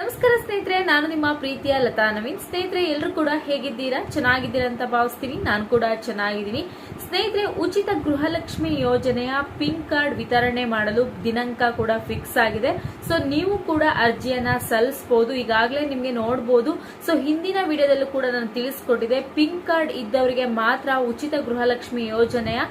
ನಮಸ್ಕಾರ ಸ್ನೇಹಿತರೆ, ನಾನು ನಿಮ್ಮ ಪ್ರೀತಿಯ ಲತಾ ನವೀನ್. ಸ್ನೇಹಿತರೆ, ಎಲ್ಲರೂ ಕೂಡ ಹೇಗಿದ್ದೀರಾ? ಚೆನ್ನಾಗಿದ್ದೀರಾ ಅಂತ ಭಾವಿಸ್ತೀನಿ. ನಾನು ಕೂಡ ಚೆನ್ನಾಗಿದ್ದೀನಿ. ಸ್ನೇಹಿತರೆ, ಉಚಿತ ಗೃಹಲಕ್ಷ್ಮಿ ಯೋಜನೆಯ ಪಿಂಕ್ ಕಾರ್ಡ್ ವಿತರಣೆ ಮಾಡಲು ದಿನಾಂಕ ಕೂಡ ಫಿಕ್ಸ್ ಆಗಿದೆ. ಸೊ, ನೀವು ಕೂಡ ಅರ್ಜಿಯನ್ನ ಸಲ್ಲಿಸಬಹುದು ಈಗಾಗಲೇ ನಿಮಗೆ ನೋಡಬಹುದು ಸೊ, ಹಿಂದಿನ ವಿಡಿಯೋದಲ್ಲೂ ಕೂಡ ನಾನು ತಿಳಿಸ್ಕೊಟ್ಟಿದೆ ಪಿಂಕ್ ಕಾರ್ಡ್ ಇದ್ದವರಿಗೆ ಮಾತ್ರ ಉಚಿತ ಗೃಹಲಕ್ಷ್ಮಿ ಯೋಜನೆಯ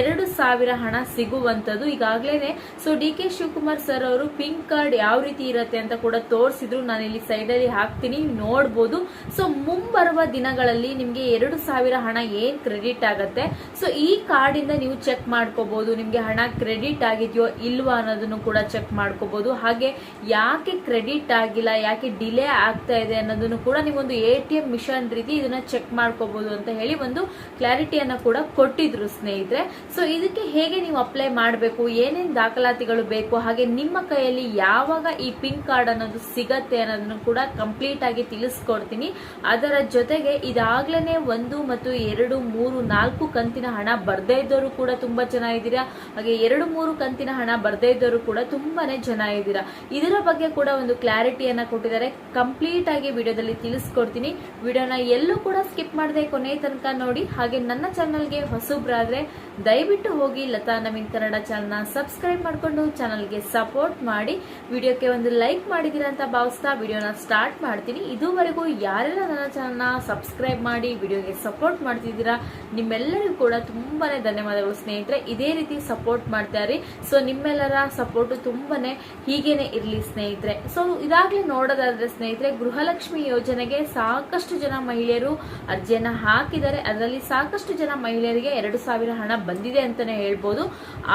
ಎರಡು ಸಾವಿರ ಹಣ ಸಿಗುವಂತದ್ದು ಈಗಾಗಲೇ so, D K Shivakumar sir ಅವರು ಪಿಂಕ್ ಕಾರ್ಡ್ ಯಾವ ರೀತಿ ಇರುತ್ತೆ ಅಂತ ಕೂಡ ತೋರಿಸಿದ್ರು. ನಾನು ಇಲ್ಲಿ ಸೈಡ್ ಅಲ್ಲಿ ಹಾಕ್ತೀನಿ, ನೋಡ್ಬೋದು. ಸೊ ಮುಂಬರುವ ದಿನಗಳಲ್ಲಿ ನಿಮ್ಗೆ ಎರಡು ಸಾವಿರ ಹಣ ಏನ್ ಕ್ರೆಡಿಟ್ ಆಗುತ್ತೆ? ಸೊ ಈ ಕಾರ್ಡಿಂದ ನೀವು ಚೆಕ್ ಮಾಡ್ಕೋಬಹುದು ನಿಮ್ಗೆ ಹಣ ಕ್ರೆಡಿಟ್ ಆಗಿದೆಯೋ ಇಲ್ವಾ ಅನ್ನೋದನ್ನು ಕೂಡ ಚೆಕ್ ಮಾಡ್ಕೋಬಹುದು ಹಾಗೆ ಯಾಕೆ ಕ್ರೆಡಿಟ್ ಆಗಿಲ್ಲ, ಯಾಕೆ ಡಿಲೇ ಆಗ್ತಾ ಇದೆ ಅನ್ನೋದನ್ನು ಕೂಡ ನೀವೊಂದು ಎ ಟಿ ಎಂ ಮಿಷನ್ ರೀತಿ ಇದನ್ನ ಚೆಕ್ ಮಾಡ್ಕೋಬಹುದು ಅಂತ ಹೇಳಿ ಒಂದು ಕ್ಲಾರಿಟಿಯನ್ನ ಕೂಡ ಕೊಟ್ಟಿದ್ರು ಸ್ನೇಹಿತರೆ. ಸೊ ಇದಕ್ಕೆ ಹೇಗೆ ನೀವು ಅಪ್ಲೈ ಮಾಡಬೇಕು? ಏನೇನು ದಾಖಲಾತಿಗಳು ಬೇಕು? ಹಾಗೆ ನಿಮ್ಮ ಕೈಯಲ್ಲಿ ಯಾವಾಗ ಈ ಪಿನ್ ಕಾರ್ಡ್ ಅನ್ನೋದು ಸಿಗತ್ತೆ? ಅನ್ನೋದನ್ನು ಕೂಡ ಕಂಪ್ಲೀಟ್ ಆಗಿ ತಿಳಿಸ್ಕೊಡ್ತೀನಿ. ಅದರ ಜೊತೆಗೆ ಇದಾಗ್ಲೇನೆ ಒಂದು ಮತ್ತು ಎರಡು, ಮೂರು, ನಾಲ್ಕು ಕಂತಿನ ಹಣ ಬರ್ದೇ ಇದ್ದವರು ಕೂಡ ತುಂಬಾ ಜನ ಇದ್ದೀರಾ? ಹಾಗೆ ಎರಡು, ಮೂರು ಕಂತಿನ ಹಣ ಬರ್ದೇ ಇದ್ದವರು ಕೂಡ ತುಂಬಾನೇ ಜನ ಇದ್ದೀರಾ? ಇದರ ಬಗ್ಗೆ ಕೂಡ ಒಂದು ಕ್ಲಾರಿಟಿಯನ್ನ ಕೊಟ್ಟಿದ್ದಾರೆ. ಕಂಪ್ಲೀಟ್ ಆಗಿ ವಿಡಿಯೋದಲ್ಲಿ ತಿಳಿಸ್ಕೊಡ್ತೀನಿ. ವಿಡಿಯೋನ ಎಲ್ಲೂ ಕೂಡ ಸ್ಕಿಪ್ ಮಾಡದೆ ಕೊನೆ ತನಕ ನೋಡಿ. ಹಾಗೆ ನನ್ನ ಚಾನಲ್ಗೆ ಹೊಸಬ್ರಾದ್ರೆ, ದಯವಿಟ್ಟು ಹೋಗಿ ಲತಾ ನವೀನ್ ಕನ್ನಡ ಚಾನಲ್ನ ಸಬ್ಸ್ಕ್ರೈಬ್ ಮಾಡಿಕೊಂಡು ಚಾನಲ್ಗೆ ಸಪೋರ್ಟ್ ಮಾಡಿ. ವಿಡಿಯೋಕ್ಕೆ ಒಂದು ಲೈಕ್ ಮಾಡಿದ್ದೀರಾ ಅಂತ ಭಾವಿಸ್ತಾ ವಿಡಿಯೋನ ಸ್ಟಾರ್ಟ್ ಮಾಡ್ತೀನಿ. ಇದುವರೆಗೂ ಯಾರೆಲ್ಲ ನನ್ನ ಚಾನಲ್ನ ಸಬ್ಸ್ಕ್ರೈಬ್ ಮಾಡಿ ವಿಡಿಯೋಗೆ ಸಪೋರ್ಟ್ ಮಾಡ್ತಿದ್ದೀರಾ, ನಿಮ್ಮೆಲ್ಲರಿಗೂ ಕೂಡ ತುಂಬಾನೇ ಧನ್ಯವಾದಗಳು ಸ್ನೇಹಿತರೆ. ಇದೇ ರೀತಿ ಸಪೋರ್ಟ್ ಮಾಡ್ತಾ ಇರಿ ಸೊ, ನಿಮ್ಮೆಲ್ಲರ ಸಪೋರ್ಟ್ ತುಂಬಾನೇ ಹೀಗೇನೆ ಇರಲಿ ಸ್ನೇಹಿತರೆ. ಸೊ, ಇದಾಗ್ಲೇ ನೋಡೋದಾದ್ರೆ ಸ್ನೇಹಿತರೆ, ಗೃಹಲಕ್ಷ್ಮಿ ಯೋಜನೆಗೆ ಸಾಕಷ್ಟು ಜನ ಮಹಿಳೆಯರು ಅರ್ಜಿಯನ್ನ ಹಾಕಿದ್ದಾರೆ. ಅದರಲ್ಲಿ ಸಾಕಷ್ಟು ಜನ ಮಹಿಳೆಯರಿಗೆ ಎರಡು ಸಾವಿರ ಹಣ ಬಂದಿದೆ ಅಂತಾನೆ ಹೇಳ್ಬೋದು.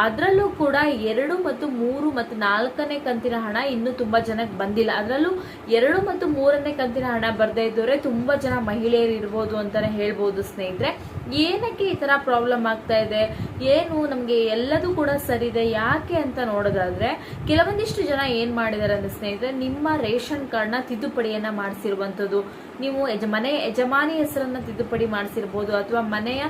ಅದರಲ್ಲೂ ಕೂಡ ಎರಡು ಮತ್ತು ಮೂರು ಮತ್ತು ನಾಲ್ಕನೇ ಕಂತಿನ ಹಣ ಇನ್ನೂ ತುಂಬಾ ಜನಕ್ಕೆ ಬಂದಿಲ್ಲ. ಅದರಲ್ಲೂ ಎರಡು ಮತ್ತು ಮೂರನೇ ಕಂತಿನ ಹಣ ಬರ್ದೇ ಇದ್ದವ್ರೆ ತುಂಬಾ ಜನ ಮಹಿಳೆಯರು ಇರ್ಬೋದು ಅಂತಾನೆ ಹೇಳ್ಬೋದು ಸ್ನೇಹಿತರೆ. ಏನಕ್ಕೆ ಈ ಥರ ಪ್ರಾಬ್ಲಮ್ ಆಗ್ತಾ ಇದೆ? ಏನು ನಮಗೆ ಎಲ್ಲದೂ ಕೂಡ ಸರಿ ಇದೆ ಯಾಕೆ ಅಂತ ನೋಡೋದಾದ್ರೆ, ಕೆಲವೊಂದಿಷ್ಟು ಜನ ಏನು ಮಾಡಿದ್ದಾರೆ ಅಂದ್ರೆ ಸ್ನೇಹಿತರೆ, ನಿಮ್ಮ ರೇಷನ್ ಕಾರ್ಡ್ನ ತಿದ್ದುಪಡಿಯನ್ನ ಮಾಡಿಸಿರುವಂತದ್ದು ನೀವು ಯಜ, ಮನೆ ಯಜಮಾನಿ ಹೆಸರನ್ನ ತಿದ್ದುಪಡಿ ಮಾಡಿಸಿರ್ಬೋದು, ಅಥವಾ ಮನೆಯ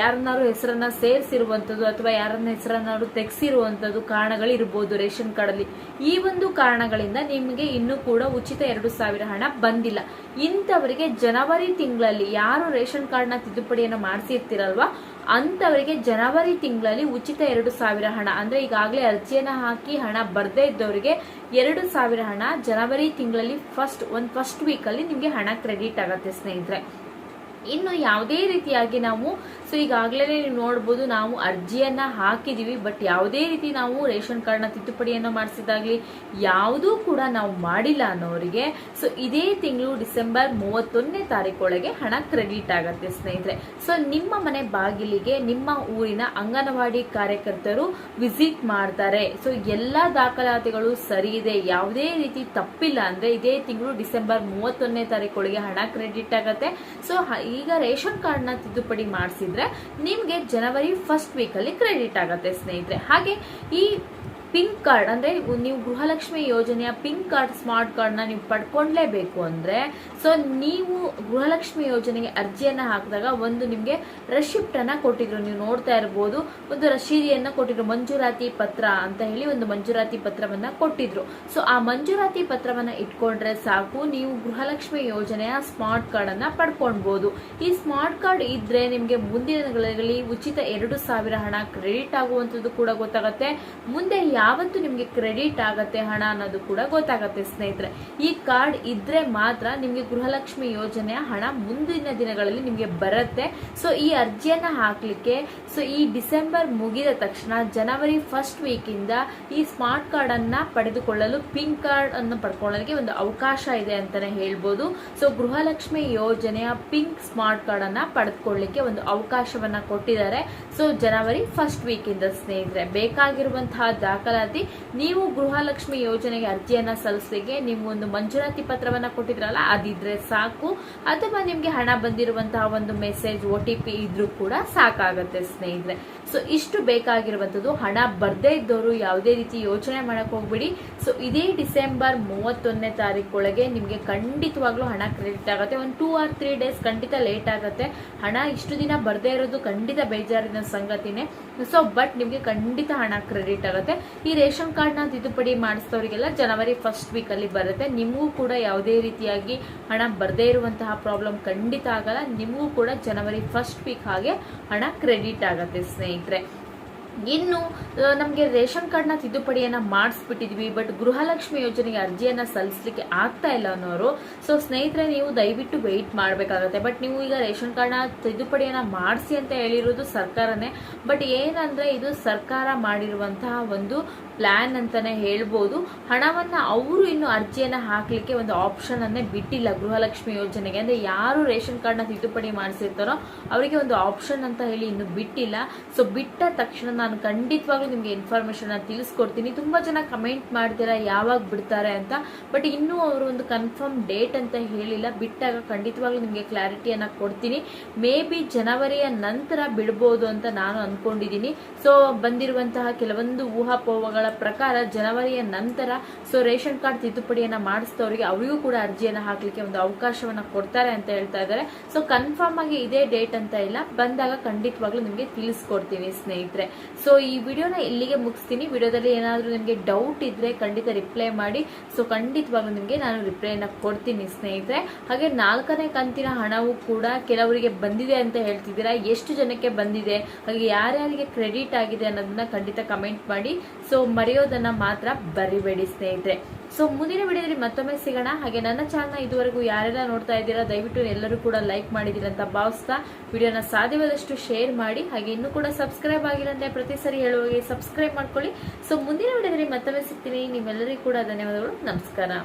ಯಾರನ್ನಾರು ಹೆಸರನ್ನ ಸೇರಿಸಿರುವಂಥದ್ದು, ಅಥವಾ ಯಾರನ್ನ ಹೆಸರನ್ನಾರು ತೆಗೆಸಿರುವಂತದ್ದು ಕಾರಣಗಳಿರ್ಬೋದು ರೇಷನ್ ಕಾರ್ಡ್ ಅಲ್ಲಿ ಈ ಒಂದು ಕಾರಣಗಳಿಂದ ನಿಮಗೆ ಇನ್ನೂ ಕೂಡ ಉಚಿತ ಎರಡು ಸಾವಿರ ಹಣ ಬಂದಿಲ್ಲ. ಇಂಥವರಿಗೆ ಜನವರಿ ತಿಂಗಳಲ್ಲಿ ಯಾರು ರೇಷನ್ ಕಾರ್ಡ್ನ ತಿದ್ದುಪಡಿಯನ್ನು ಮಾಡಿಸಿರ್ತೀರಲ್ವಾ ಅಂತವರಿಗೆ ಜನವರಿ ತಿಂಗಳಲ್ಲಿ ಉಚಿತ ಎರಡು ಸಾವಿರ ಹಣ. ಅಂದ್ರೆ ಈಗಾಗಲೇ ಅರ್ಜಿಯನ್ನು ಹಾಕಿ ಹಣ ಬರದೇ ಇದ್ದವರಿಗೆ ಎರಡು ಸಾವಿರ ಹಣ ಜನವರಿ ತಿಂಗಳಲ್ಲಿ ಫಸ್ಟ್ ಒಂದು ಫಸ್ಟ್ ವೀಕ್ ಅಲ್ಲಿ ನಿಮ್ಗೆ ಹಣ ಕ್ರೆಡಿಟ್ ಆಗುತ್ತೆ ಸ್ನೇಹಿತರೆ. ಇನ್ನು ಯಾವುದೇ ರೀತಿಯಾಗಿ ನಾವು ಸೊ ಈಗಾಗಲೇ ನೀವು ನೋಡ್ಬೋದು ನಾವು ಅರ್ಜಿಯನ್ನ ಹಾಕಿದೀವಿ ಬಟ್ ಯಾವುದೇ ರೀತಿ ನಾವು ರೇಷನ್ ಕಾರ್ಡ್ನ ತಿದ್ದುಪಡಿಯನ್ನು ಮಾಡಿಸಿದಾಗ್ಲಿ ಯಾವುದೂ ಕೂಡ ನಾವು ಮಾಡಿಲ್ಲ ಅನ್ನೋರಿಗೆ ಸೊ ಇದೇ ತಿಂಗಳು ಡಿಸೆಂಬರ್ ಮೂವತ್ತೊಂದನೇ ತಾರೀಕೊಳಗೆ ಹಣ ಕ್ರೆಡಿಟ್ ಆಗುತ್ತೆ ಸ್ನೇಹಿತರೆ. ಸೊ ನಿಮ್ಮ ಮನೆ ಬಾಗಿಲಿಗೆ ನಿಮ್ಮ ಊರಿನ ಅಂಗನವಾಡಿ ಕಾರ್ಯಕರ್ತರು ವಿಸಿಟ್ ಮಾಡ್ತಾರೆ. ಸೊ ಎಲ್ಲ ದಾಖಲಾತಿಗಳು ಸರಿ ಇದೆ, ಯಾವುದೇ ರೀತಿ ತಪ್ಪಿಲ್ಲ ಅಂದ್ರೆ ಇದೇ ತಿಂಗಳು ಡಿಸೆಂಬರ್ ಮೂವತ್ತೊಂದನೇ ತಾರೀಕೊಳಗೆ ಹಣ ಕ್ರೆಡಿಟ್ ಆಗುತ್ತೆ. ಸೊ ಈಗ ರೇಷನ್ ಕಾರ್ಡ್ನ ತಿದ್ದುಪಡಿ ಮಾಡಿಸಿದ್ರೆ ನಿಮಗೆ ಜನವರಿ ಫಸ್ಟ್ ವೀಕಲ್ಲಿ ಕ್ರೆಡಿಟ್ ಆಗುತ್ತೆ ಸ್ನೇಹಿತರೆ. ಹಾಗೆ ಈ ಪಿಂಕ್ ಕಾರ್ಡ್, ಅಂದ್ರೆ ನೀವು ಗೃಹಲಕ್ಷ್ಮಿ ಯೋಜನೆಯ ಪಿಂಕ್ ಕಾರ್ಡ್, ಸ್ಮಾರ್ಟ್ ಕಾರ್ಡ್ನ ನೀವು ಪಡ್ಕೊಂಡ್ಲೇಬೇಕು ಅಂದ್ರೆ ಸೊ ನೀವು ಗೃಹಲಕ್ಷ್ಮಿ ಯೋಜನೆಗೆ ಅರ್ಜಿಯನ್ನ ಹಾಕಿದಾಗ ಒಂದು ನಿಮಗೆ ರಶಿಪ್ಟನ್ನು ಕೊಟ್ಟಿದ್ರು. ನೀವು ನೋಡ್ತಾ ಇರ್ಬೋದು, ಒಂದು ರಶೀದಿಯನ್ನ ಕೊಟ್ಟಿದ್ರು, ಮಂಜೂರಾತಿ ಪತ್ರ ಅಂತ ಹೇಳಿ ಒಂದು ಮಂಜೂರಾತಿ ಪತ್ರವನ್ನ ಕೊಟ್ಟಿದ್ರು. ಸೊ ಆ ಮಂಜೂರಾತಿ ಪತ್ರವನ್ನ ಇಟ್ಕೊಂಡ್ರೆ ಸಾಕು, ನೀವು ಗೃಹಲಕ್ಷ್ಮಿ ಯೋಜನೆಯ ಸ್ಮಾರ್ಟ್ ಕಾರ್ಡ್ ಪಡ್ಕೊಳ್ಬೋದು. ಈ ಸ್ಮಾರ್ಟ್ ಕಾರ್ಡ್ ಇದ್ರೆ ನಿಮಗೆ ಮುಂದಿನ ಉಚಿತ ಎರಡು ಸಾವಿರ ಹಣ ಕ್ರೆಡಿಟ್ ಆಗುವಂತದ್ದು ಕೂಡ ಗೊತ್ತಾಗುತ್ತೆ. ಮುಂದೆ ಯಾವತ್ತು ನಿಮಗೆ ಕ್ರೆಡಿಟ್ ಆಗತ್ತೆ ಹಣ ಅನ್ನೋದು ಕೂಡ ಗೊತ್ತಾಗತ್ತೆ ಸ್ನೇಹಿತರೆ. ಈ ಕಾರ್ಡ್ ಇದ್ರೆ ಮಾತ್ರ ನಿಮಗೆ ಗೃಹಲಕ್ಷ್ಮಿ ಯೋಜನೆಯ ಹಣ ಮುಂದಿನ ದಿನಗಳಲ್ಲಿ ನಿಮಗೆ ಬರುತ್ತೆ. ಸೊ ಈ ಅರ್ಜಿಯನ್ನು ಹಾಕಲಿಕ್ಕೆ ಸೊ ಈ ಡಿಸೆಂಬರ್ ಮುಗಿದ ತಕ್ಷಣ ಜನವರಿ ಫಸ್ಟ್ ವೀಕಿಂದ ಈ ಸ್ಮಾರ್ಟ್ ಕಾರ್ಡನ್ನು ಪಡೆದುಕೊಳ್ಳಲು ಪಿಂಕ್ ಕಾರ್ಡ್ ಅನ್ನು ಪಡ್ಕೊಳ್ಳೋದಕ್ಕೆ ಒಂದು ಅವಕಾಶ ಇದೆ ಅಂತಲೇ ಹೇಳ್ಬೋದು. ಸೊ ಗೃಹಲಕ್ಷ್ಮಿ ಯೋಜನೆಯ ಪಿಂಕ್ ಸ್ಮಾರ್ಟ್ ಕಾರ್ಡನ್ನು ಪಡೆದುಕೊಳ್ಳಲಿಕ್ಕೆ ಒಂದು ಅವಕಾಶವನ್ನು ಕೊಟ್ಟಿದ್ದಾರೆ. ಸೊ ಜನವರಿ ಫಸ್ಟ್ ವೀಕಿಂದ ಸ್ನೇಹಿತರೆ, ಬೇಕಾಗಿರುವಂತಹ ದಾಖಲಾತಿ ನೀವು ಗೃಹಲಕ್ಷ್ಮಿ ಯೋಜನೆಗೆ ಅರ್ಜಿಯನ್ನ ಸಲ್ಲಿಸಲಿಕ್ಕೆ ನೀವು ಒಂದು ಮಂಜೂರಾತಿ ಪತ್ರವನ್ನ ಕೊಟ್ಟಿದ್ರಲ್ಲ, ಅದಿದ್ರೆ ಸಾಕು. ಅಥವಾ ನಿಮ್ಗೆ ಹಣ ಬಂದಿರುವಂತಹ ಒಂದು ಮೆಸೇಜ್ ಒ ಟಿ ಪಿ ಇದ್ರೂ ಕೂಡ ಸಾಕಾಗತ್ತೆ ಸ್ನೇಹಿತರೆ. ಸೊ ಇಷ್ಟು ಬೇಕಾಗಿರುವಂಥದ್ದು. ಹಣ ಬರದೇ ಇದ್ದವರು ಯಾವುದೇ ರೀತಿ ಯೋಚನೆ ಮಾಡೋಕೆ ಹೋಗ್ಬಿಡಿ. ಸೊ ಇದೇ ಡಿಸೆಂಬರ್ ಮೂವತ್ತೊಂದನೇ ತಾರೀಕೊಳಗೆ ನಿಮಗೆ ಖಂಡಿತವಾಗ್ಲೂ ಹಣ ಕ್ರೆಡಿಟ್ ಆಗುತ್ತೆ. ಒಂದು ಟೂ ಆರ್ ತ್ರೀ ಡೇಸ್ ಖಂಡಿತ ಲೇಟ್ ಆಗುತ್ತೆ. ಹಣ ಇಷ್ಟು ದಿನ ಬರದೇ ಇರೋದು ಖಂಡಿತ ಬೇಜಾರಿನ ಸಂಗತಿನೇ. ಸೊ ಬಟ್ ನಿಮಗೆ ಖಂಡಿತ ಹಣ ಕ್ರೆಡಿಟ್ ಆಗುತ್ತೆ. ಈ ರೇಷನ್ ಕಾರ್ಡ್ನ ತಿದ್ದುಪಡಿ ಮಾಡಿಸಿದವರಿಗೆಲ್ಲ ಜನವರಿ ಫಸ್ಟ್ ವೀಕಲ್ಲಿ ಬರುತ್ತೆ. ನಿಮಗೂ ಕೂಡ ಯಾವುದೇ ರೀತಿಯಾಗಿ ಹಣ ಬರದೇ ಇರುವಂತಹ ಪ್ರಾಬ್ಲಮ್ ಖಂಡಿತ ಆಗಲ್ಲ. ನಿಮಗೂ ಕೂಡ ಜನವರಿ ಫಸ್ಟ್ ವೀಕ್ ಹಾಗೆ ಹಣ ಕ್ರೆಡಿಟ್ ಆಗುತ್ತೆ, ಸ್ನೇಹಿತರೆ. ಇನ್ನು ನಮಗೆ ರೇಷನ್ ಕಾರ್ಡ್ನ ತಿದ್ದುಪಡಿಯನ್ನು ಮಾಡಿಸ್ಬಿಟ್ಟಿದ್ವಿ, ಬಟ್ ಗೃಹಲಕ್ಷ್ಮಿ ಯೋಜನೆಗೆ ಅರ್ಜಿಯನ್ನು ಸಲ್ಲಿಸಲಿಕ್ಕೆ ಆಗ್ತಾ ಇಲ್ಲ ಅನ್ನೋರು, ಸೊ ಸ್ನೇಹಿತರೆ, ನೀವು ದಯವಿಟ್ಟು ವೆಯ್ಟ್ ಮಾಡಬೇಕಾಗುತ್ತೆ. ಬಟ್ ನೀವು ಈಗ ರೇಷನ್ ಕಾರ್ಡ್ನ ತಿದ್ದುಪಡಿಯನ್ನು ಮಾಡಿಸಿ ಅಂತ ಹೇಳಿರೋದು ಸರ್ಕಾರನೇ. ಬಟ್ ಏನಂದರೆ, ಇದು ಸರ್ಕಾರ ಮಾಡಿರುವಂತಹ ಒಂದು ಪ್ಲಾನ್ ಅಂತಾನೆ ಹೇಳ್ಬೋದು. ಹಣವನ್ನ ಅವರು ಇನ್ನು ಅರ್ಜಿಯನ್ನ ಹಾಕಲಿಕ್ಕೆ ಒಂದು ಆಪ್ಷನ್ ಅನ್ನೇ ಬಿಟ್ಟಿಲ್ಲ ಗೃಹಲಕ್ಷ್ಮಿ ಯೋಜನೆಗೆ. ಅಂದ್ರೆ ಯಾರು ರೇಷನ್ ಕಾರ್ಡ್ನ ತಿದ್ದುಪಡಿ ಮಾಡಿಸಿರ್ತಾರೋ ಅವರಿಗೆ ಒಂದು ಆಪ್ಷನ್ ಅಂತ ಹೇಳಿ ಇನ್ನು ಬಿಟ್ಟಿಲ್ಲ. ಸೊ ಬಿಟ್ಟ ತಕ್ಷಣ ನಾನು ಖಂಡಿತವಾಗ್ಲೂ ನಿಮಗೆ ಇನ್ಫಾರ್ಮೇಶನ್ ತಿಳಿಸ್ಕೊಡ್ತೀನಿ. ತುಂಬಾ ಜನ ಕಮೆಂಟ್ ಮಾಡ್ತೀರಾ, ಯಾವಾಗ ಬಿಡ್ತಾರೆ ಅಂತ. ಬಟ್ ಇನ್ನೂ ಅವರು ಒಂದು ಕನ್ಫರ್ಮ್ ಡೇಟ್ ಅಂತ ಹೇಳಿಲ್ಲ. ಬಿಟ್ಟಾಗ ಖಂಡಿತವಾಗ್ಲೂ ನಿಮಗೆ ಕ್ಲಾರಿಟಿಯನ್ನ ಕೊಡ್ತೀನಿ. ಮೇ ಬಿ ಜನವರಿಯ ನಂತರ ಬಿಡ್ಬೋದು ಅಂತ ನಾನು ಅನ್ಕೊಂಡಿದ್ದೀನಿ. ಸೊ ಬಂದಿರುವಂತಹ ಕೆಲವೊಂದು ಊಹಾಪೋಹಗಳ ಪ್ರಕಾರ ಜನವರಿಯ ನಂತರ ಸೊ ರೇಷನ್ ಕಾರ್ಡ್ ತಿದ್ದುಪಡಿಯನ್ನ ಮಾಡಿಸಿದವರಿಗೆ ಅವರಿಗೂ ಕೂಡ ಅರ್ಜಿಯನ್ನು ಹಾಕಲಿಕ್ಕೆ ಒಂದು ಅವಕಾಶವನ್ನ ಕೊಡ್ತಾರೆ ಅಂತ ಹೇಳ್ತಾ ಇದ್ದಾರೆ. ಸೊ ಕನ್ಫರ್ಮ್ ಆಗಿ ಇದೇ ಡೇಟ್ ಅಂತ ಇಲ್ಲ. ಬಂದಾಗ ಖಂಡಿತವಾಗ್ಲೂ ನಿಮಗೆ ತಿಳಿಸ್ಕೊಡ್ತೀನಿ ಸ್ನೇಹಿತರೆ. ಸೊ ಈ ವಿಡಿಯೋನ ಇಲ್ಲಿಗೆ ಮುಗಿಸ್ತೀನಿ. ವಿಡಿಯೋದಲ್ಲಿ ಏನಾದರೂ ನಿಮಗೆ ಡೌಟ್ ಇದ್ರೆ ಖಂಡಿತ ರಿಪ್ಲೈ ಮಾಡಿ. ಸೊ ಖಂಡಿತವಾಗ್ಲೂ ನಿಮಗೆ ನಾನು ರಿಪ್ಲೈನ ಕೊಡ್ತೀನಿ ಸ್ನೇಹಿತರೆ. ಹಾಗೆ ನಾಲ್ಕನೇ ಕಂತಿನ ಹಣವು ಕೂಡ ಕೆಲವರಿಗೆ ಬಂದಿದೆ ಅಂತ ಹೇಳ್ತಿದ್ದೀರಾ? ಎಷ್ಟು ಜನಕ್ಕೆ ಬಂದಿದೆ? ಹಾಗೆ ಯಾರ್ಯಾರಿಗೆ ಕ್ರೆಡಿಟ್ ಆಗಿದೆ ಅನ್ನೋದನ್ನ ಖಂಡಿತ ಕಮೆಂಟ್ ಮಾಡಿ. ಸೊ ಮರೆಯೋದನ್ನ ಮಾತ್ರ ಬರಿಬೇಡಿ ಸ್ನೇಹಿತರೆ. ಸೊ ಮುಂದಿನ ವಿಡಿಯೋದಲ್ಲಿ ಮತ್ತೊಮ್ಮೆ ಸಿಗೋಣ. ಹಾಗೆ ನನ್ನ ಚಾನಲ್ನ ಇದುವರೆಗೂ ಯಾರೆಲ್ಲ ನೋಡ್ತಾ ಇದ್ದೀರಾ, ದಯವಿಟ್ಟು ಎಲ್ಲರೂ ಕೂಡ ಲೈಕ್ ಮಾಡಿದ್ದೀರಾ ಅಂತ ಭಾವಿಸ್ತಾ ವಿಡಿಯೋನ ಸಾಧ್ಯವಾದಷ್ಟು ಶೇರ್ ಮಾಡಿ. ಹಾಗೆ ಇನ್ನೂ ಕೂಡ ಸಬ್ಸ್ಕ್ರೈಬ್ ಆಗಿರಂತೆ ಪ್ರತಿ ಸರಿ ಹೇಳುವಾಗೆ ಸಬ್ಸ್ಕ್ರೈಬ್ ಮಾಡ್ಕೊಳ್ಳಿ. ಸೊ ಮುಂದಿನ ವಿಡಿಯೋದಲ್ಲಿ ಮತ್ತೊಮ್ಮೆ ಸಿಗ್ತೀನಿ. ನಿಮ್ಮೆಲ್ಲರಿಗೂ ಕೂಡ ಧನ್ಯವಾದಗಳು. ನಮಸ್ಕಾರ.